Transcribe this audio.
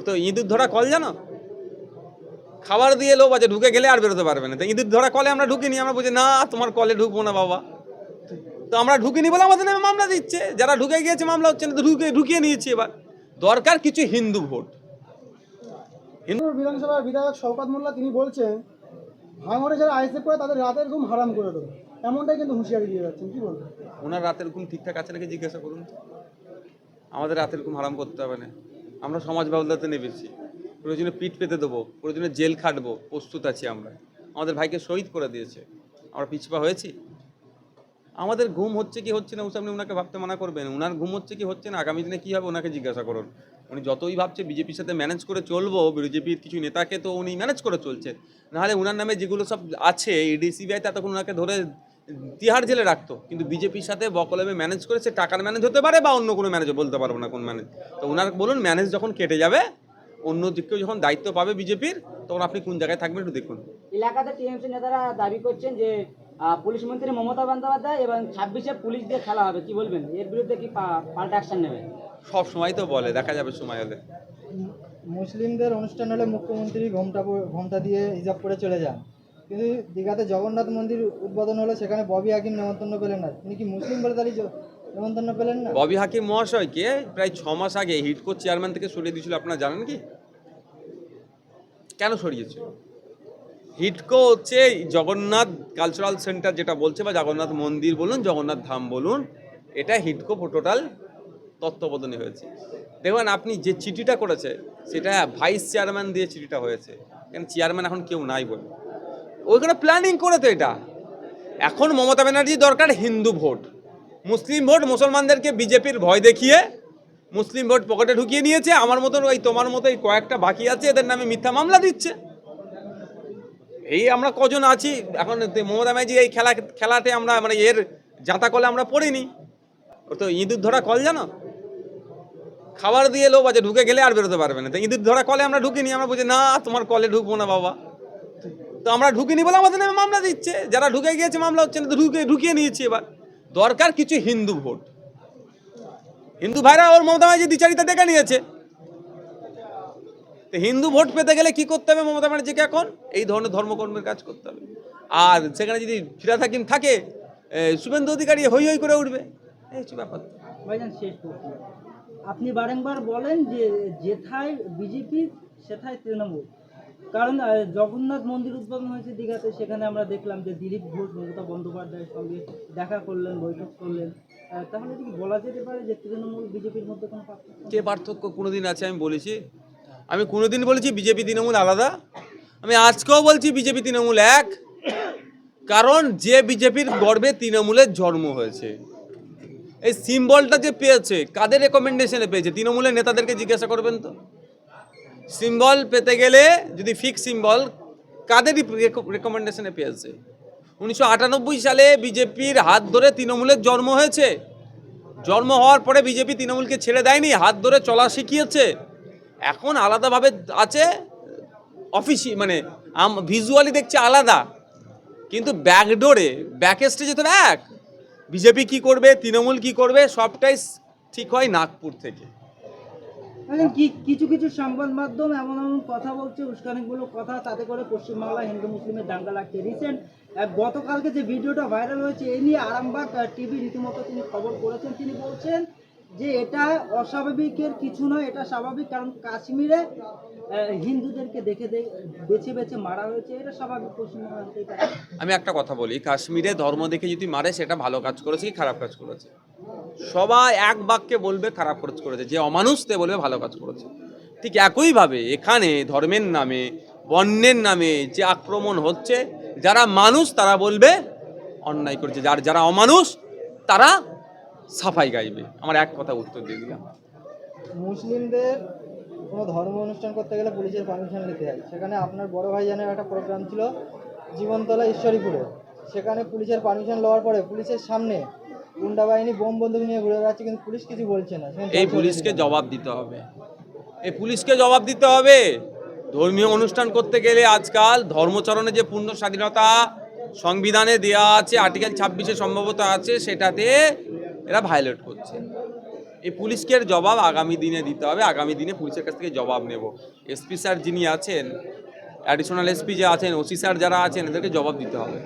ওর তো ইঁদুর ধরা কল জানো? খাবার দিয়ে লোক আছে ঢুকে গেলে আর বেরোতে পারবে না। তো ইঁদুর ধরা কলে আমরা ঢুকিনি আমরা বলছি না তোমার কলে ঢুকবো না বাবা। তো আমরা ঢুকিনি বলে আমাদের নামে মামলা দিচ্ছে। যারা ঢুকে গিয়েছে মামলা হচ্ছে না তো ঢুকে ঢুকিয়ে নিয়েছি এবার। দরকার কিছু হিন্দু ভোট। বিধানসভার বিধায়ক শওকাত মোল্লা তিনি বলছেন ভাঙড়ে যারা আইসে করে তাদের রাতের ঘুম হারাম করে দেবে। এমনটাই কিন্তু হুঁশিয়ারি দিয়ে যাচ্ছেন কি বলবেন? ওনার রাতের ঘুম ঠিকঠাক আছে নাকি জিজ্ঞাসা করুন। আমাদের রাতের ঘুম হারাম করতে হবে না। আমরা সমাজ ব্যবস্থাতে নেমেছি। প্রয়োজনে পিঠ পেতে দেবো, প্রয়োজনে জেল খাটবো, প্রস্তুত আছি আমরা। আমাদের ভাইকে শহীদ করে দিয়েছে। আমরা পিছপা হয়েছি? আমাদের ঘুম হচ্ছে কি হচ্ছে না আপনি ওনাকে ভাবতে মানা করবেন। ওনার ঘুম হচ্ছে কি হচ্ছে না, আগামী দিনে কী হবে ওনাকে জিজ্ঞাসা করুন। উনি যতই ভাবছে বিজেপির সাথে ম্যানেজ করে চলবো, বিজেপির কিছু নেতাকে তো উনি ম্যানেজ করে চলছে। নাহলে ওনার নামে যেগুলো সব আছে ইডি সিবিআই ততক্ষণ ওনাকে ধরে তিহার জেলে রাখতো। কিন্তু বিজেপির সাথে বকলমে ম্যানেজ করে সে টাকার ম্যানেজ হতে পারে বা অন্য কোনো ম্যানেজ বলতে পারব না কোন ম্যানেজ তো ওনার বলুন ম্যানেজ যখন কেটে যাবে অন্য দিকেও যখন দায়িত্ব পাবে বিজেপির তখন আপনি কোন জায়গায় থাকবেন একটু দেখুন। এলাকাতে টিএমসি নেতারা দাবি করছেন যে আহ, পুলিশ মন্ত্রী মমতা বন্দ্যোপাধ্যায় এবং ছাব্বিশে পুলিশ দিয়ে খেলা হবে কি বলবেন? এর বিরুদ্ধে কি পাল্টা অ্যাকশন নেবে? সব সময় তো বলে দেখা যাবে সময় হলে। মুসলিমদের অনুষ্ঠান হলে মুখ্যমন্ত্রী ঘোমটা ঘোমটা দিয়ে হিজাব করে চলে যান। কিন্তু দীঘাতে জগন্নাথ মন্দির উদ্বোধন হলো সেখানে ববি হাকিম নেমন্তন্ন পেলেন না। তিনি কি মুসলিম বলে জ- নেমন্তন্ন পেলেন না? ববি হাকিম মহাশয়কে প্রায় ছ মাস আগে হিটকো চেয়ারম্যান থেকে সরিয়ে দিয়েছিল, আপনারা জানেন কি? কেন সরিয়েছে? হিটকো হচ্ছে জগন্নাথ কালচারাল সেন্টার যেটা বলছে বা জগন্নাথ মন্দির বলুন, জগন্নাথ ধাম বলুন, এটা হিটকো টোটাল তত্ত্বাবধানে হয়েছে। দেখবেন আপনি যে চিঠিটা করেছে, সেটা ভাইস চেয়ারম্যান দিয়ে চিঠিটা হয়েছে। কেন চেয়ারম্যান এখন কেউ নাই বলে। ওইখানে প্ল্যানিং করে তো এটা। এখন মমতা ব্যানার্জি দরকার হিন্দু ভোট। মুসলিম ভোট মুসলমানদেরকে বিজেপির ভয় দেখিয়ে মুসলিম ভোট পকেটে ঢুকিয়ে নিয়েছে। আমার মতন ওই তোমার মতো এই কয়েকটা বাকি আছে, এদের নামে মিথ্যা মামলা দিচ্ছে। এই আমরা কজন আছি? এখন মমতা ব্যানার্জি এই খেলা, খেলাতে আমরা মানে এর জাতা কলে আমরা পড়িনি। ও তো ইঁদুর ধরা কল জানো? খাবার দিয়ে লোক আছে, ঢুকে গেলে আর বেরোতে পারবে না। তো ইঁদুর ধরা কলে আমরা ঢুকিনি। আমরা বলছি, না, তোমার কলে ঢুকবো না বাবা। তো আমরা ঢুকিনি বলে আমাদের নামে মামলা দিচ্ছে। যারা ঢুকে গিয়েছে, মামলা হচ্ছে না, তো ঢুকে ঢুকিয়ে নিয়েছি এবার। দরকার কিছু হিন্দু ভোট। হিন্দু ভাইরা ওর মমতা ব্যানার্জি দ্বিচারিতা দেখে নিয়েছে। তো হিন্দু ভোট পেতে গেলে কি করতে হবে মমতা ব্যানার্জিকে এখন? এই ধরনের ধর্মকর্মের কাজ করতে হবে। আর সেখানে যদি ফিরাদ হাকিম থাকে শুভেন্দু অধিকারী হই হই করে উঠবে। এই হচ্ছে ব্যাপার। আপনি বারংবার বলেন যে যেথায় বিজেপি, সেথায় তৃণমূল। কারণ জগন্নাথ মন্দির উদ্বোধন হয়েছে দীঘাতে, সেখানে আমরা দেখলাম যে দিলীপ ঘোষ, মমতা বন্দ্যোপাধ্যায়ের সঙ্গে দেখা করলেন, বৈঠক করলেন। তাহলে কি বলা যেতে পারে যে তৃণমূল বিজেপির মধ্যে কোনো পার্থক্য? কে পার্থক্য কোনোদিন আছে আমি বলেছি? আমি কোনোদিন বলেছি বিজেপি তৃণমূল আলাদা। আমি আজকেও বলছি বিজেপি তৃণমূল এক। কারণ যে বিজেপির গর্বে তৃণমূলের জন্ম হয়েছে। এই সিম্বলটা যে পেয়েছে, কাদের রেকমেন্ডেশনে পেয়েছে? তৃণমূলের নেতাদেরকে জিজ্ঞাসা করবেন তো। সিম্বল পেতে গেলে যদি ফিক্স সিম্বল কাদেরই রেকমেন্ডেশনে পেয়েছে? উনিশশো আটানব্বই সালে বিজেপির হাত ধরে তৃণমূলের জন্ম হয়েছে। জন্ম হওয়ার পরে বিজেপি তৃণমূলকে ছেড়ে দেয়নি, হাত ধরে চলা শিখিয়েছে। এখন আলাদাভাবে আছে অফিসি মানে ভিজুয়ালি দেখছে আলাদা। কিন্তু ব্যাকডোরে ব্যাক স্টেজে তো এক বিজেপি কি করবে, তৃণমূল কি করবে, সবটাই ঠিক হয় নাগপুর থেকে। কিছু কিছু সংবাদ মাধ্যম এমন এমন কথা বলছে, উস্কানিমূলক কথা, তাতে করে পশ্চিমবাংলা হিন্দু মুসলিমের দাঙ্গা লাগছে রিসেন্ট গতকালকে যে ভিডিওটা ভাইরাল হয়েছে, এ নিয়ে আরামবাগ টিভি রীতিমতো তিনি খবর করেছেন। তিনি বলছেন যে এটা অস্বাভাবিকের কিছু নয়, এটা স্বাভাবিক, কারণ কাশ্মীরে হিন্দুদেরকে দেখে বেছে বেছে মারা হয়েছে, এটা স্বাভাবিক পশ্চিমবঙ্গ আমি একটা কথা বলি, কাশ্মীরে ধর্ম দেখে যদি মারে, সেটা ভালো কাজ করেছে কি খারাপ কাজ করেছে? সবাই এক বাক্যে বলবে, খারাপ কাজ করেছে। যে অমানুষ তে বলবে, ভালো কাজ করেছে। ঠিক একইভাবে এখানে ধর্মের নামে, বর্ণের নামে যে আক্রমণ হচ্ছে, যারা মানুষ, তারা বলবে, অন্যায় করেছে। যার যারা অমানুষ, তারা সাফাই গাইবে। আমার এক কথা উত্তর দিয়ে দিলাম। মুসলিমদের কোনো ধর্ম অনুষ্ঠান করতে গেলে পুলিশের পারমিশন নিতে হয়। সেখানে আপনার বড় ভাইজানের একটা প্রোগ্রাম ছিল, জীবনতলা ঈশ্বরীপুরে। সেখানে পুলিশের পারমিশন লওয়ার পরে পুলিশের সামনে গুন্ডা বাহিনী বোম বন্দুক নিয়ে ঘুরে বেড়াচ্ছে কিন্তু পুলিশ কিছু বলছে না। এই পুলিশকে। জবাব দিতে হবে। এই পুলিশকে জবাব দিতে হবে। ধর্মীয় অনুষ্ঠান করতে গেলে আজকাল ধর্মচরণে যে পূর্ণ স্বাধীনতা সংবিধানে দেওয়া আছে আর্টিকেল ছাব্বিশে সম্ভবত আছে সেটাতে এরা ভায়োলেট করছে। এই পুলিশকে এর জবাব আগামী দিনে দিতে হবে। আগামী দিনে পুলিশের কাছ থেকে জবাব নেব। এসপি স্যার যিনি আছেন অ্যাডিশনাল এসপি যে আছেন ওসি স্যার যারা আছেন এদেরকে জবাব দিতে হবে।